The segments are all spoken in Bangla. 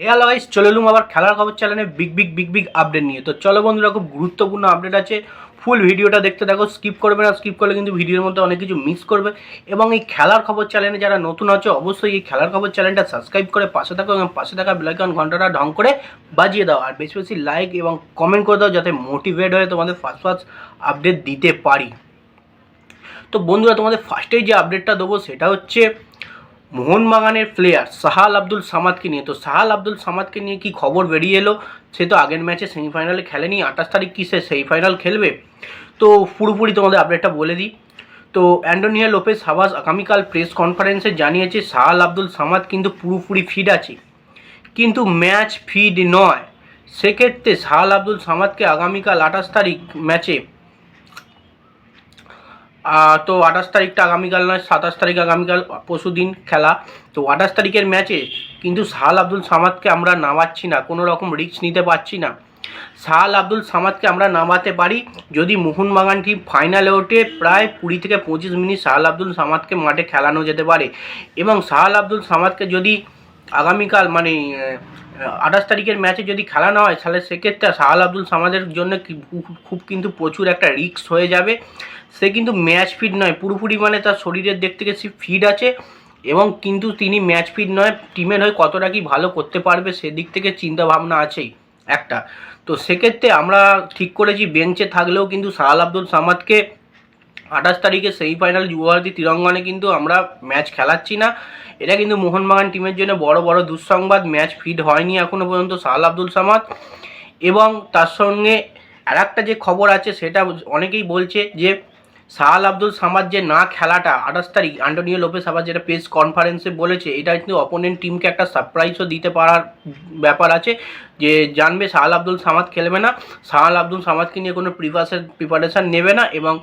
হেয়াল গাইস চলে এলুম আবার খেলার খবর চ্যানেলে big big big big update নিয়ে। তো চলো বন্ধুরা, খুব গুরুত্বপূর্ণ আপডেট আছে। ফুল ভিডিওটা দেখতে দেখো স্কিপ করবে না স্কিপ করলে কিন্তু ভিডিওর মধ্যে অনেক কিছু মিস করবে। এবং এই খেলার খবর চ্যানেলে যারা নতুন আছে, অবশ্যই এই খেলার খবর চ্যানেলটা সাবস্ক্রাইব করে পাশে থাকো এবং পাশে থাকা বেলাইকন ঘন্টাটা ঢং করে বাজিয়ে দাও। আর বেশি বেশি লাইক এবং কমেন্ট করে দাও যাতে মোটিভেট হয়ে তোমাদের ফার্স্ট ফার্স্ট আপডেট দিতে পারি। তো বন্ধুরা, তোমাদের ফার্স্টেই যে আপডেটটা দেবো, সেটা হচ্ছে মোহনবাগানের প্লেয়ার সাহাল আব্দুল সামাদকে নিয়ে। তো সাহাল আব্দুল সামাদকে নিয়ে কি খবর বেরিয়ে এলো? সে তো আগের ম্যাচে সেমিফাইনালে খেলেনি, আঠাশ তারিখ কি সে সেমিফাইনাল খেলবে? তো পুরোপুরি তোমাদের আপডেটটা বলে দিই। তো অ্যান্ডোনিয়া লোপেস হাবাস আগামীকাল প্রেস কনফারেন্সে জানিয়েছে, সাহাল আব্দুল সামাদ কিন্তু পুরোপুরি ফিট আছে। কিন্তু ম্যাচ ফিড নয়। সেক্ষেত্রে সাহাল আব্দুল সামাদকে আগামীকাল আঠাশ তারিখ ম্যাচে তো আঠাশ তারিখটা আগামীকাল নয়, সাতাশ তারিখ আগামীকাল পরশু দিন খেলা। তো আঠাশ তারিখের ম্যাচে কিন্তু সাহাল আব্দুল সামাদকে আমরা নামাচ্ছি না, কোনো রকম রিস্ক নিতে পারছি না। সাহাল আব্দুল সামাদকে আমরা নামাতে পারি যদি মোহনবাগান টিম ফাইনালে ওঠে, প্রায় কুড়ি থেকে পঁচিশ মিনিট সাহাল আব্দুল সামাদকে মাঠে খেলানো যেতে পারে। এবং সাহাল আব্দুল সামাদকে যদি আগামীকাল মানে আঠাশ তারিখের ম্যাচে যদি খেলানো হয়, তাহলে সেক্ষেত্রে সাহাল আব্দুল সামাদের জন্য খুব- খুব কিন্তু প্রচুর একটা রিস্ক হয়ে যাবে। সে কিন্তু ম্যাচ ফিট নয়, পুরোপুরি মানে তার শরীরের দিক থেকে সে ফিট আছে এবং কিন্তু তিনি ম্যাচ ফিট নয় টিমের হয়ে কতটা কি ভালো করতে পারবে সেদিক থেকে চিন্তা ভাবনা আছেই একটা। তো সেক্ষেত্রে আমরা ঠিক করেছি বেঞ্চে থাকলেও কিন্তু সাহাল আব্দুল সামাদকে আঠাশ তারিখে সেমিফাইনাল যুবভারতী তিরঙ্গনে কিন্তু আমরা ম্যাচ খেলাচ্ছি না। এটা কিন্তু মোহনবাগান টিমের জন্য বড় বড় দুঃসংবাদ ম্যাচ ফিট হয়নি এখনও পর্যন্ত সাহাল আব্দুল সামাদ। এবং তার সঙ্গে আর একটা যে খবর আছে সেটা অনেকেই বলছে যে সাহাল আব্দুল সামাদ যে না খেলাটা, আঠাশ তারিখ আন্টোনিও লোপেস আবার যেটা প্রেস কনফারেন্সে বলেছে, এটা কিন্তু অপোনেন্ট টিমকে একটা সারপ্রাইজও দিতে পারার ব্যাপার আছে। যে জানবে সাহাল আব্দুল সামাদ খেলবে না, সাহাল আব্দুল সামাদকে নিয়ে কোনো প্রিপারেশন প্রিপারেশান নেবে না এবং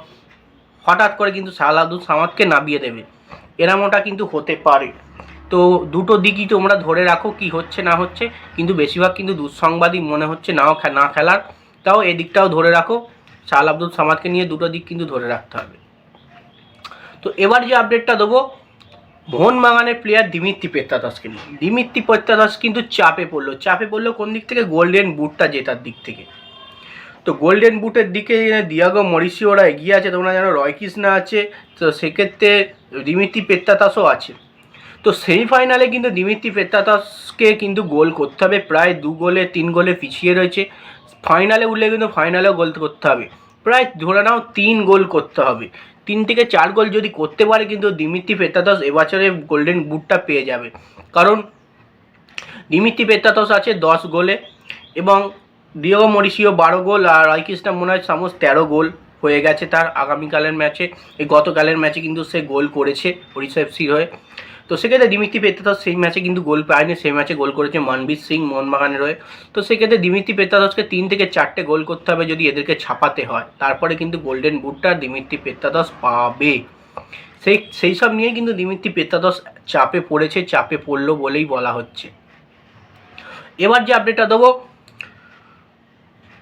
হঠাৎ করে কিন্তু সাহাল আব্দুল সামাদকে নামিয়ে দেবে। এরমটা কিন্তু হতে পারে। তো দুটো দিকই তোমরা ধরে রাখো কি হচ্ছে না হচ্ছে, কিন্তু বেশিরভাগ কিন্তু দুঃসংবাদই মনে হচ্ছে নাও না খেলার। তাও এদিকটাও ধরে রাখো। সাহাল আব্দুল সামাদকে নিয়ে দুটো দিক কিন্তু ধরে রাখতে হবে। তো এবার যে আপডেটটা দেবো মোহনবাগানের প্লেয়ার দিমিত্রি পেত্তাদাসকে নিয়ে। দিমিত্রি পেত্তাদাস কিন্তু চাপে পড়ল। চাপে পড়ল কোন দিক থেকে? গোল্ডেন বুটটা জেতার দিক থেকে। তো গোল্ডেন বুটের দিকে দিয়াগো মরিসিওরা এগিয়ে আছে। তোমরা জানো রয় কৃষ্ণা আছে। তো সেক্ষেত্রে দিমিত্রি পেত্তাতাসও আছে। তো সেমিফাইনালে কিন্তু দিমিত্রি পেত্তাতাসকে কিন্তু গোল করতে হবে। প্রায় দু গোলে, তিন গোলে পিছিয়ে রয়েছে। ফাইনালে উঠলে কিন্তু ফাইনালেও গোল করতে হবে। প্রায় ধরে নাও তিন গোল করতে হবে। তিন থেকে চার গোল যদি করতে পারে কিন্তু দিমিত্রি পেত্তাতাস এবছরে গোল্ডেন বুটটা পেয়ে যাবে। কারণ দিমিত্রি পেত্তাতস আছে দশ গোলে এবং ডিও মরিসিও বারো গোল আর রাইকৃষ্ণা মনে হয় সামোস তেরো গোল হয়ে গেছে তার আগামীকালের ম্যাচে এই গতকালের ম্যাচে কিন্তু সে গোল করেছে ওড়িশা এফসির হয়ে। তো সেক্ষেত্রে দিমিত্রি পেত্তাতস সেই ম্যাচে কিন্তু গোল পায়নি, সেই ম্যাচে গোল করেছে মনবীর সিং মোহনবাগানের হয়ে। তো সেক্ষেত্রে দিমিত্রি পেত্তাতসকে তিন থেকে চারটে গোল করতে হবে যদি এদেরকে ছাপাতে হয়। তারপরে কিন্তু গোল্ডেন বুটটা দিমিত্রি পেত্তাতস পাবে। সেই সেই সব নিয়ে কিন্তু দিমিত্রি পেত্তাদস চাপে পড়েছে, চাপে পড়ল বলেই বলা হচ্ছে। এবার যে আপডেটটা দেবো,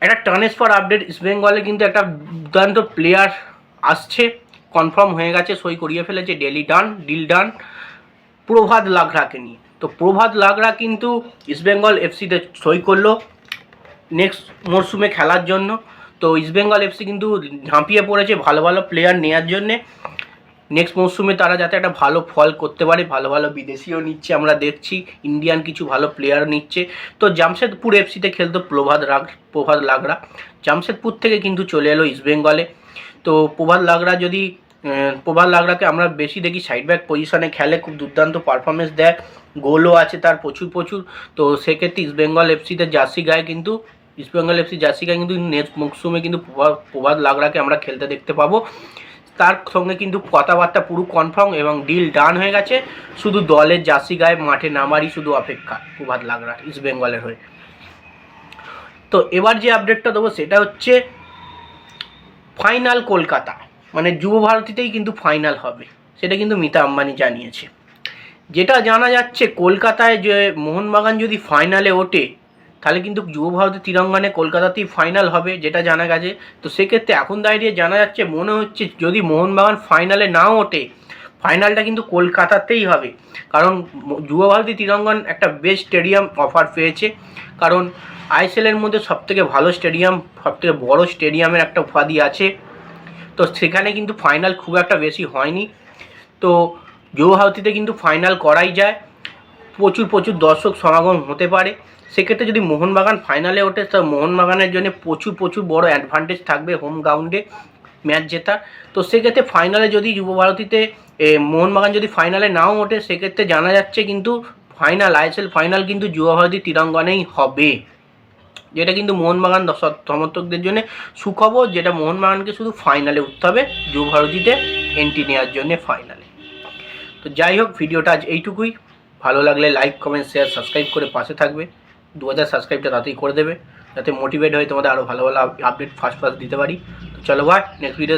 একটা ট্রান্সফার আপডেট ইস্ট বেঙ্গলে কিন্তু একটা দুর্দান্ত প্লেয়ার আসছে কনফার্ম হয়ে গেছে, সই করিয়ে ফেলেছে ডেলি ডান ডিল ডান প্রভাত লাগরাকে নিয়ে। তো প্রভাত লাগরা কিন্তু ইস্ট বেঙ্গল এফসিতে সই করল নেক্সট মরশুমে খেলার জন্য। তো ইস্ট বেঙ্গল এফসি কিন্তু ঝাঁপিয়ে পড়েছে ভালো ভালো প্লেয়ার নেওয়ার জন্যে। নেক্সট মরশুমে তারা যাতে একটা ভালো ফল করতে পারে, ভালো ভালো বিদেশিও নিচ্ছে, আমরা দেখছি ইন্ডিয়ান কিছু ভালো প্লেয়ার নিচ্ছে। তো জামশেদপুর এফসিতে খেলতো প্রভাত রাগ, প্রভাত লাগরা। জামশেদপুর থেকে কিন্তু চলে এলো ইস্টবেঙ্গলে তো প্রভাত লাগরা যদি প্রভাত লাগরাকে আমরা বেশি দেখি সাইড ব্যাক পজিশনে খেলে, খুব দুর্দান্ত পারফরমেন্স দেয়। গোলও আছে তার প্রচুর প্রচুর। তো সেক্ষেত্রে ইস্টবেঙ্গল এফসিতে জার্সি গায়ে কিন্তু ইস্টবেঙ্গল এফসি জার্সি গায়ে কিন্তু নেক্সট মরশুমে কিন্তু প্রভাত প্রভাত লাগরাকে আমরা খেলতে দেখতে পাবো। তার সঙ্গে কিন্তু কথাবার্তা পুরো কনফার্ম এবং ডিল ডান হয়ে গেছে। শুধু দলের জার্সি গায়ে মাঠে নামারই শুধু অপেক্ষা প্রভাত লাগরা ইস্ট বেঙ্গলের হয়ে। তো এবার যে আপডেটটা দেবো, সেটা হচ্ছে ফাইনাল কলকাতা। মানে যুব ভারতীতেই কিন্তু ফাইনাল হবে। সেটা কিন্তু মিতা আম্বানি জানিয়েছে। যেটা জানা যাচ্ছে, কলকাতায় যে মোহনবাগান যদি ফাইনালে ওঠে, তাহলে কিন্তু যুব ভারতী তিরঙ্গানে কলকাতাতেই ফাইনাল হবে, যেটা জানা গেছে। তো সেক্ষেত্রে এখন দাঁড়িয়ে জানা যাচ্ছে, মনে হচ্ছে যদি মোহনবাগান ফাইনালে নাও ওঠে ফাইনালটা কিন্তু কলকাতাতেই হবে। কারণ ম- যুব ভারতী তিরঙ্গন একটা বেস্ট স্টেডিয়াম অফার পেয়েছে। কারণ আইএসএলের মধ্যে সবথেকে ভালো স্টেডিয়াম সবথেকে বড় স্টেডিয়ামের একটা উপাধি আছে। তো সেখানে কিন্তু ফাইনাল খুব একটা বেশি হয়নি। তো যুব কিন্তু ফাইনাল করাই যায়। প্রচুর প্রচুর দর্শক সমাগম হতে পারে। সেক্ষেত্রে যদি মোহনবাগান ফাইনালে ওঠে, তো মোহনবাগানের জন্য প্রচুর প্রচুর বড় অ্যাডভান্টেজ থাকবে হোম গ্রাউন্ডে ম্যাচ জেতা। তো সেক্ষেত্রে ফাইনালে যদি যুব ভারতীতে মোহনবাগান যদি ফাইনালে নাও ওঠে, সেক্ষেত্রে জানা যাচ্ছে কিন্তু ফাইনাল আইএসএল ফাইনাল কিন্তু যুব ভারতী তিরঙ্গনেই হবে। যেটা কিন্তু মোহনবাগান সমর্থকদের জন্য সুখবর, যেটা মোহনবাগানকে শুধু ফাইনালে উঠতে হবে যুভারতীতে এন্ট্রি নেওয়ার জন্য ফাইনালে তো যাই হোক, ভিডিওটা আজ এইটুকুই। ভালো লাগলে লাইক কমেন্ট শেয়ার সাবস্ক্রাইব করে পাশে থাকবে। দু হাজার সাবস্ক্রাইবটা তাতেই করে দেবে, যাতে মোটিভেট হয়ে তোমাদের আরও ভালো ভালো আপডেট ফার্স্ট ফার্স্ট দিতে পারি। তো চলো ভাই নেক্সট ভিডিও